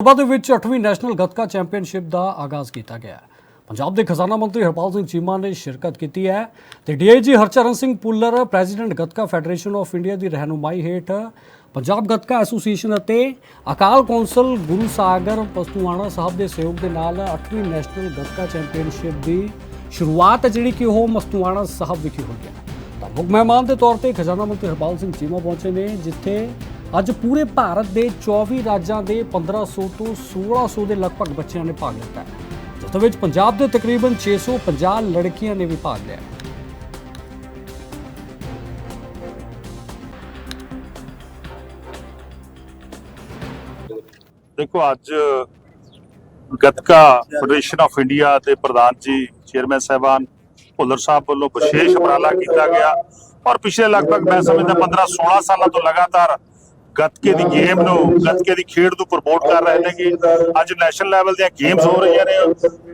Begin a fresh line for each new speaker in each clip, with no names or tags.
ਸਭਾ ਦੇ ਵਿੱਚ 8ਵੀਂ ਨੈਸ਼ਨਲ ਗੱਤਕਾ ਚੈਂਪੀਅਨਸ਼ਿਪ ਦਾ ਆਗਾਜ਼ ਕੀਤਾ ਗਿਆ ਪੰਜਾਬ ਦੇ ਖਜ਼ਾਨਾ ਮੰਤਰੀ ਹਰਪਾਲ ਸਿੰਘ ਚੀਮਾ ਨੇ ਸ਼ਿਰਕਤ ਕੀਤੀ ਹੈ ਤੇ DIG Harcharan Singh Puller, president Gatka federation of India ਦੀ ਰਹਿਨੁਮਾਈ ਹੇਠ ਪੰਜਾਬ ਗੱਤਕਾ ਐਸੋਸੀਏਸ਼ਨ ਅਤੇ ਅਕਾਲ ਕੌਂਸਲ ਗੁਰੂ ਸਾਗਰ ਪਸਤੂਆਣਾ ਸਾਹਿਬ ਦੇ ਸਹਿਯੋਗ ਦੇ ਨਾਲ 8ਵੀਂ ਨੈਸ਼ਨਲ ਗੱਤਕਾ ਚੈਂਪੀਅਨਸ਼ਿਪ ਦੀ ਸ਼ੁਰੂਆਤ ਹੈ ਜਿਹੜੀ ਕਿ ਉਹ ਮਸਤੂਆਣਾ ਸਾਹਿਬ ਵਿਖੇ ਹੋਈ ਹੈ। ਤਾਂ ਮੁੱਖ ਮਹਿਮਾਨ ਦੇ ਤੌਰ ਤੇ ਖਜ਼ਾਨਾ ਮੰਤਰੀ ਹਰਪਾਲ ਸਿੰਘ ਚੀਮਾ ਪਹੁੰਚੇ ਨੇ, ਜਿੱਥੇ ਅੱਜ ਪੂਰੇ ਭਾਰਤ ਦੇ 24 ਰਾਜਾਂ ਦੇ 1500 ਤੋਂ 1600 ਦੇ ਲਗਭਗ ਬੱਚਿਆਂ ਨੇ ਭਾਗ ਲਿੱਤਾ ਹੈ ਜਿਸ ਵਿੱਚ ਪੰਜਾਬ ਦੇ ਤਕਰੀਬਨ 650 ਲੜਕੀਆਂ ਨੇ ਵੀ ਭਾਗ ਲਿਆ ਹੈ।
ਦੇਖੋ, ਅੱਜ ਗਤਕਾ ਫੈਡਰੇਸ਼ਨ ਆਫ ਇੰਡੀਆ ਦੇ ਪ੍ਰਧਾਨ ਜੀ ਚੇਅਰਮੈਨ ਸਾਹਿਬਾਨ ਭੁੱਲਰ ਸਾਹਿਬ ਵੱਲੋਂ ਵਿਸ਼ੇਸ਼ ਉਪਰਾਲਾ ਕੀਤਾ ਗਿਆ ਔਰ ਪਿਛਲੇ ਲਗਭਗ ਮੈਂ ਸਮਝਦਾ 15 16 ਸਾਲਾਂ ਤੋਂ ਲਗਾਤਾਰ ਗੱਤਕੇ ਦੀ ਗੇਮ ਨੂੰ ਗੱਤਕੇ ਦੀ ਖੇਡ ਨੂੰ ਪ੍ਰਮੋਟ ਕਰ ਰਹੇ ਨੇ ਕਿ ਅੱਜ ਨੈਸ਼ਨਲ ਲੈਵਲ ਦੀਆਂ ਗੇਮਸ ਹੋ ਰਹੀਆਂ ਨੇ।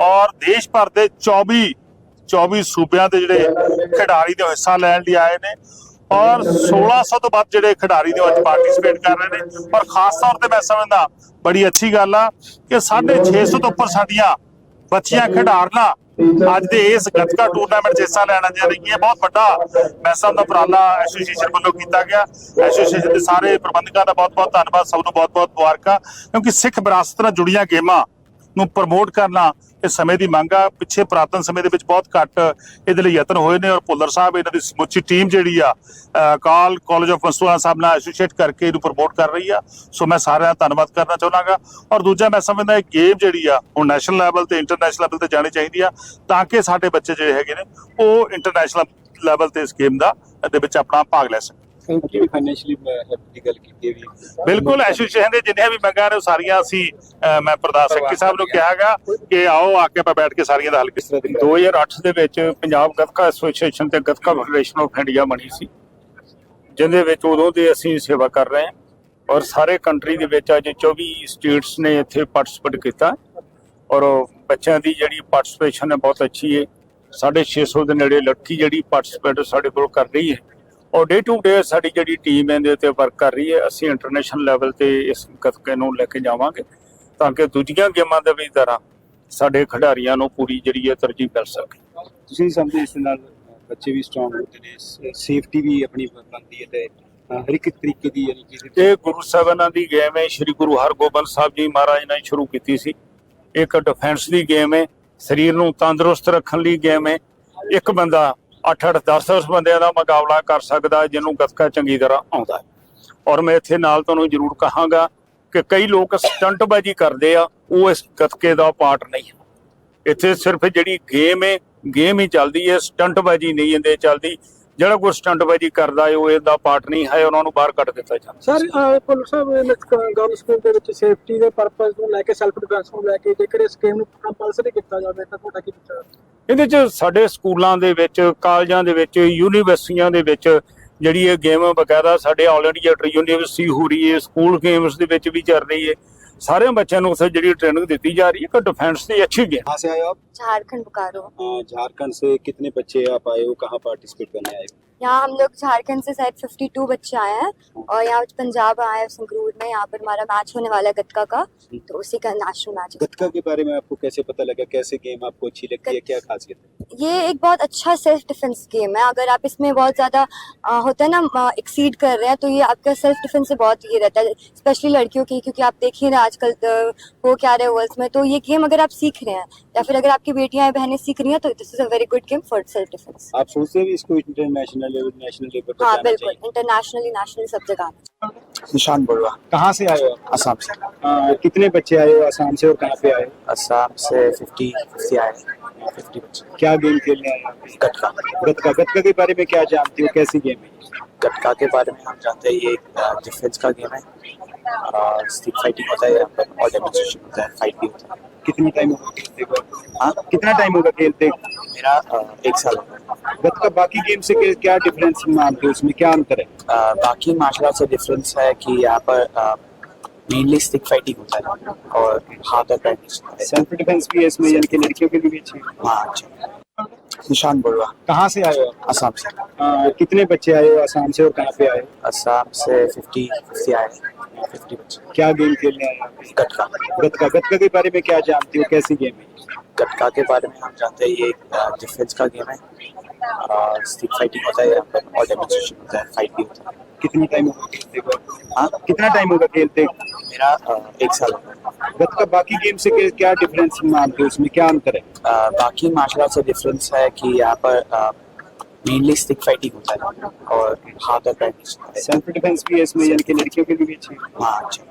ਔਰ ਦੇਸ਼ ਭਰ ਦੇ 24 24 ਸੂਬਿਆਂ ਦੇ ਜਿਹੜੇ ਖਿਡਾਰੀ ਦੇ ਹਿੱਸਾ ਲੈਣ ਲਈ ਆਏ ਨੇ। ਔਰ 1600 ਤੋਂ ਵੱਧ ਜਿਹੜੇ ਖਿਡਾਰੀ ਦੇ ਵਿੱਚ ਪਾਰਟਿਸਿਪੇਟ ਕਰ ਰਹੇ ਨੇ। ਔਰ ਖਾਸ ਤੌਰ ਤੇ ਮੈਂ ਸਮਝਦਾ ਬੜੀ ਅੱਛੀ ਗੱਲ ਆ ਕਿ 650 ਤੋਂ ਉੱਪਰ ਸਾਡੀਆਂ ਬੱਚੀਆਂ ਖਿਡਾਰਨਾ ਅੱਜ ਦੇ ਇਸ ਗੱਤਕਾ ਟੂਰਨਾਮੈਂਟ 'ਚ ਹਿੱਸਾ ਲੈਣਾ ਜਾਣਗੀਆਂ ਬਹੁਤ ਵੱਡਾ ਮੈਂ ਦਾ ਉਪਰਾਲਾ ਐਸੋਸੀਏਸ਼ਨ ਵੱਲੋਂ ਕੀਤਾ ਗਿਆ। ਐਸੋਸੀਏਸ਼ਨ ਦੇ ਸਾਰੇ ਪ੍ਰਬੰਧਕਾਂ ਦਾ ਬਹੁਤ-ਬਹੁਤ ਧੰਨਵਾਦ, ਸਭ ਨੂੰ ਬਹੁਤ-ਬਹੁਤ ਮੁਬਾਰਕਾਂ। ਕਿਉਂਕਿ ਸਿੱਖ ਵਿਰਾਸਤ ਨਾਲ ਜੁੜੀਆਂ ਗੇਮਾਂ ਨੂੰ ਪ੍ਰਮੋਟ ਕਰਨਾ ਇਹ ਸਮੇਂ ਦੀ ਮੰਗ ਆ। ਪਿੱਛੇ ਪੁਰਾਤਨ ਸਮੇਂ ਦੇ ਵਿੱਚ ਬਹੁਤ ਘੱਟ ਇਹਦੇ ਲਈ ਯਤਨ ਹੋਏ ਨੇ ਔਰ ਭੁੱਲਰ ਸਾਹਿਬ, ਇਹਨਾਂ ਦੀ ਸਮੁੱਚੀ ਟੀਮ ਜਿਹੜੀ ਆ ਕਾਲ ਕਾਲਜ ਆਫ ਮਸੂਆ ਸਾਹਿਬ ਨਾਲ ਐਸੋਸੀਏਟ ਕਰਕੇ ਇਹਨੂੰ ਪ੍ਰਮੋਟ ਕਰ ਰਹੀ ਆ। ਸੋ ਮੈਂ ਸਾਰਿਆਂ ਦਾ ਧੰਨਵਾਦ ਕਰਨਾ ਚਾਹੁੰਦਾਗਾ ਔਰ ਦੂਜਾ ਮੈਂ ਸਮਝਦਾ ਇਹ ਗੇਮ ਜਿਹੜੀ ਆ, ਉਹ ਨੈਸ਼ਨਲ ਲੈਵਲ ਤੇ ਇੰਟਰਨੈਸ਼ਨਲ ਲੈਵਲ ਤੇ ਜਾਣੀ ਚਾਹੀਦੀ ਆ, ਤਾਂ ਕਿ ਸਾਡੇ ਬੱਚੇ ਜਿਹੜੇ ਹੈਗੇ ਨੇ, ਉਹ ਇੰਟਰਨੈਸ਼ਨਲ ਲੈਵਲ ਤੇ ਇਸ ਗੇਮ ਦਾ, ਦੇ ਵਿੱਚ ਆਪਣਾ ਭਾਗ ਲੈ ਸਕਣ।
ਕਿਉਂਕਿ ਵੀ ਫਾਈਨੈਂਸ਼ੀਅਲੀ ਹੈਲਪ ਦੀ ਗੱਲ ਕੀਤੀ ਵੀ
ਬਿਲਕੁਲ ਐਸੋਸੀਏਸ਼ਨ ਦੇ ਜਿੰਨੀਆਂ ਵੀ ਮੰਗਾਂ ਨੇ ਉਹ ਸਾਰੀਆਂ ਅਸੀਂ ਅ, ਮੈਂ ਪ੍ਰਧਾਨ ਸੈਕਟਰੀ ਸਾਹਿਬ ਨੂੰ ਕਿਹਾਗਾ ਕਿ ਆਓ ਆ ਕੇ ਆਪਾਂ ਬੈਠ ਕੇ ਸਾਰੀਆਂ ਦਾ ਹੱਲ
ਕਿਸ ਤਰ੍ਹਾਂ ਦੀ
2008 ਦੇ ਵਿੱਚ ਪੰਜਾਬ ਗੱਤਕਾ ਐਸੋਸੀਏਸ਼ਨ ਤੇ ਗੱਤਕਾ ਫੈਡਰੇਸ਼ਨ ਆਫ ਇੰਡੀਆ ਬਣੀ ਸੀ ਜਿਹਦੇ ਵਿੱਚ ਉਦੋਂ ਦੇ ਅਸੀਂ ਸੇਵਾ ਕਰ ਰਹੇ ਹਾਂ ਔਰ ਸਾਰੇ ਕੰਟਰੀ ਦੇ ਵਿੱਚ ਅੱਜ 24 ਸਟੇਟਸ ਨੇ ਇੱਥੇ ਪਾਰਟਿਸਿਪੇਟ ਕੀਤਾ ਔਰ ਉਹ ਬੱਚਿਆਂ ਦੀ ਜਿਹੜੀ ਪਾਰਟਿਸਿਪੇਸ਼ਨ ਹੈ ਬਹੁਤ ਅੱਛੀ ਹੈ। 650 ਦੇ ਨੇੜੇ ਲੜਕੀ ਜਿਹੜੀ ਪਾਰਟਿਸਿਪੇਟ ਸਾਡੇ ਕੋਲ ਕਰ ਰਹੀ ਹੈ। ਔਰ ਡੇ ਟੂ ਡੇ ਸਾਡੀ ਜਿਹੜੀ ਟੀਮ ਹੈ ਇਹਦੇ ਉੱਤੇ ਵਰਕ ਕਰ ਰਹੀ ਹੈ। ਅਸੀਂ ਇੰਟਰਨੈਸ਼ਨਲ ਲੈਵਲ ਤੇ ਇਸ ਗੱਤਕੇ ਨੂੰ ਲੈ ਕੇ ਜਾਵਾਂਗੇ ਤਾਂ ਕਿ ਦੂਜੀਆਂ ਗੇਮਾਂ ਦੇ ਵੀ ਤਰ੍ਹਾਂ ਸਾਡੇ ਖਿਡਾਰੀਆਂ ਨੂੰ ਪੂਰੀ ਜਿਹੜੀ ਹੈ ਤਰਜੀਹ ਮਿਲ ਸਕੇ।
ਤੁਸੀਂ ਸਮਝਦੇ ਇਸ ਨਾਲ ਬੱਚੇ ਵੀ ਸਟਰੋਂਗ ਹੁੰਦੇ ਨੇ ਸੇਫਟੀ ਵੀ ਆਪਣੀ ਬਣਦੀ ਹੈ ਤੇ ਹਰ ਇੱਕ ਤਰੀਕੇ ਦੀ ਯਾਨੀ ਕਿ
ਇਹ ਗੁਰੂ ਸਾਹਿਬਾਨਾਂ ਦੀ ਗੇਮ ਹੈ। ਸ੍ਰੀ ਗੁਰੂ ਹਰਗੋਬਿੰਦ ਸਾਹਿਬ ਜੀ ਮਹਾਰਾਜ ਨੇ ਸ਼ੁਰੂ ਕੀਤੀ ਸੀ। ਇੱਕ ਡਿਫੈਂਸ ਦੀ ਗੇਮ ਹੈ। ਸਰੀਰ ਨੂੰ ਤੰਦਰੁਸਤ ਰੱਖਣ ਲਈ ਗੇਮ ਹੈ। ਇੱਕ ਬੰਦਾ 8-8 10-10 ਬੰਦਿਆਂ ਦਾ ਮੁਕਾਬਲਾ ਕਰ ਸਕਦਾ ਜਿਹਨੂੰ ਗੱਤਕਾ ਚੰਗੀ ਤਰ੍ਹਾਂ ਆਉਂਦਾ ਔਰ ਮੈਂ ਇੱਥੇ ਨਾਲ ਤੁਹਾਨੂੰ ਜ਼ਰੂਰ ਕਹਾਂਗਾ ਕਿ ਕਈ ਲੋਕ ਸਟੰਟਬਾਜ਼ੀ ਕਰਦੇ ਆ, ਉਹ ਇਸ ਗੱਤਕੇ ਦਾ ਪਾਰਟ ਨਹੀਂ ਇੱਥੇ ਸਿਰਫ ਜਿਹੜੀ ਗੇਮ ਹੈ, ਗੇਮ ਹੀ ਚੱਲਦੀ ਹੈ, ਸਟੰਟਬਾਜ਼ੀ ਨਹੀਂ ਇਹਦੇ ਚੱਲਦੀ। ਜਿਹੜਾ ਕੋਈ ਸਟੰਟਬਾਜ਼ੀ ਕਰਦਾ ਹੈ ਉਹ ਇਹਦਾ ਪਾਰਟ ਨਹੀਂ ਹੈ ਉਹਨਾਂ ਨੂੰ ਬਾਹਰ ਕੱਢ ਦਿੱਤਾ ਜਾਂਦਾ।
ਸਰ ਪੁਲਿਸ ਸਾਹਿਬ ਗਵਰਨਮੈਂਟ ਸਕੂਲ ਦੇ ਵਿੱਚ ਸੇਫਟੀ ਦੇ ਪਰਪਸ ਨੂੰ ਲੈ ਕੇ ਸੈਲਫ ਡਿਫੈਂਸ ਨੂੰ ਲੈ ਕੇ ਜੇਕਰ ਇਸ ਗੇਮ ਨੂੰ ਕੰਪਲਸਰੀ ਕੀਤਾ ਜਾਵੇ ਤਾਂ ਤੁਹਾਡਾ ਕੀ ਵਿਚਾਰ
ਇਹਦੇ ਚ ਸਾਡੇ ਸਕੂਲਾਂ ਦੇ ਵਿੱਚ ਕਾਲਜਾਂ ਦੇ ਵਿੱਚ ਯੂਨੀਵਰਸਿਟੀਆਂ ਦੇ ਵਿੱਚ ਜਿਹੜੀ ਇਹ ਗੇਮ ਬਕਾਇਦਾ ਸਾਡੇ ਆਲ ਇੰਡੀਆ ਯੂਨੀਵਰਸਿਟੀ ਹੋ ਰਹੀ ਹੈ ਸਕੂਲ ਗੇਮਸ ਦੇ ਵਿੱਚ ਵੀ ਚੱਲ ਰਹੀ ਹੈ। ਸਾਰਿਆਂ ਬੱਚਿਆਂ ਨੂੰ ਉੱਥੇ ਜਿਹੜੀ ਟ੍ਰੇਨਿੰਗ ਦਿੱਤੀ ਜਾ ਰਹੀ ਹੈ ਕਿ डिफेंस ਦੀ अच्छी गेम
कहाँ से आए हो आप
झारखंड बोकारो
अ, झारखंड से कितने बच्चे आप आए हो कहाँ पार्टिसिपेट करने आए हो
यहाँ हम लोग झारखंड से शायद 52 बच्चे आए हैं और यहाँ पंजाब आए हैं संगरूर में। यहाँ पर हमारा मैच होने वाला है गतका का तो उसी का नेशनल मैच
गतका के बारे में आपको कैसे पता लगा? कैसे गेम आपको अच्छी लगती है? क्या खासियत है?
ये एक बहुत अच्छा सेल्फ डिफेंस गेम है। अगर आप इसमें बहुत ज़्यादा होता है ना एक्सीड कर रहे हैं तो ये आपका सेल्फ डिफेंस से बहुत ये रहता है स्पेशली लड़कियों की क्योंकि आप देख ही रहे हैं आजकल हो क्या रहे वर्ल्ड में। तो ये गेम अगर आप सीख रहे हैं या फिर अगर आपकी बेटियाँ बहनें सीख रही हैं तो this is a very good game for self defence
आप सोचते हैं इसको इंटरनेशनल लेवल नेशनल लेवल पर
हाँ बिल्कुल इंटरनेशनली नेशनली सब जगह आना
निशान बड़ुआ
कहाँ से आए हो आप?
असम से।
कितने बच्चे आए हो आसाम से और कहाँ पे आए हो?
असम से फिफ्टी फिफ्टी आए। फिफ्टी बच्चे।
क्या गेम खेलने आए हो आप?
गटका
गतका गतका के बारे में क्या जानते हो? कैसी गेम है?
गटका के बारे में हम जानते हैं ये एक डिफेंस का गेम है। और स्टिक फाइटिंग होता है यहाँ पर और डेमोन्स्ट्रेशन होता है फाइट भी होता है।
कितनी टाइम होगा खेलते को
हाँ
कितना टाइम होगा खेलते?
मेरा एक साल हो गया।
गतका बाकी गेम से क्या- डिफरेंस मानते हो उसमें? क्या अंतर है?
अ, बाकी मार्शल आर्ट से डिफरेंस है कि यहाँ पर मेनली स्टिक फाइटिंग होता है और हाथ और पैर
सेल्फ डिफेंस भी है इसमें यानी कि लड़कियों के लिए भी अच्छी हाँ
अच्छा। निशान बड़ुआ
कहाँ से आए हो? आप?
असम से।
अ, कितने बच्चे आए हो? आसाम से और कहाँ पे आए
आसाम से फिफ्टी फिफ्टी आए। फिफ्टी
क्या गेम खेलने आए हैं
गटका।
गतका गतका के बारे में क्या जानते हो? कैसी गेम है?
गटका के बारे में हम जानते हैं ये एक डिफेंस का गेम है। स्टिक फाइटिंग होता है यहाँ पर और डेमोन्स्ट्रेशन होता है फाइट भी होता है।
कितना टाइम होगा खेलते हुए?
हाँ?
कितना टाइम होगा खेलते?
मेरा एक साल
गतका बाकी गेम से क्या- क्या डिफरेंस मानते हो? उसमें क्या अंतर है?
बाकी मार्शल आर्ट से डिफरेंस है कि यहाँ पर मेनली स्टिक फाइटिंग होता है और हाथ और पैर नहीं चलता है।
सेल्फ डिफेंस भी है इसमें यानी कि लड़कियों के लिए भी अच्छी है
हाँ अच्छा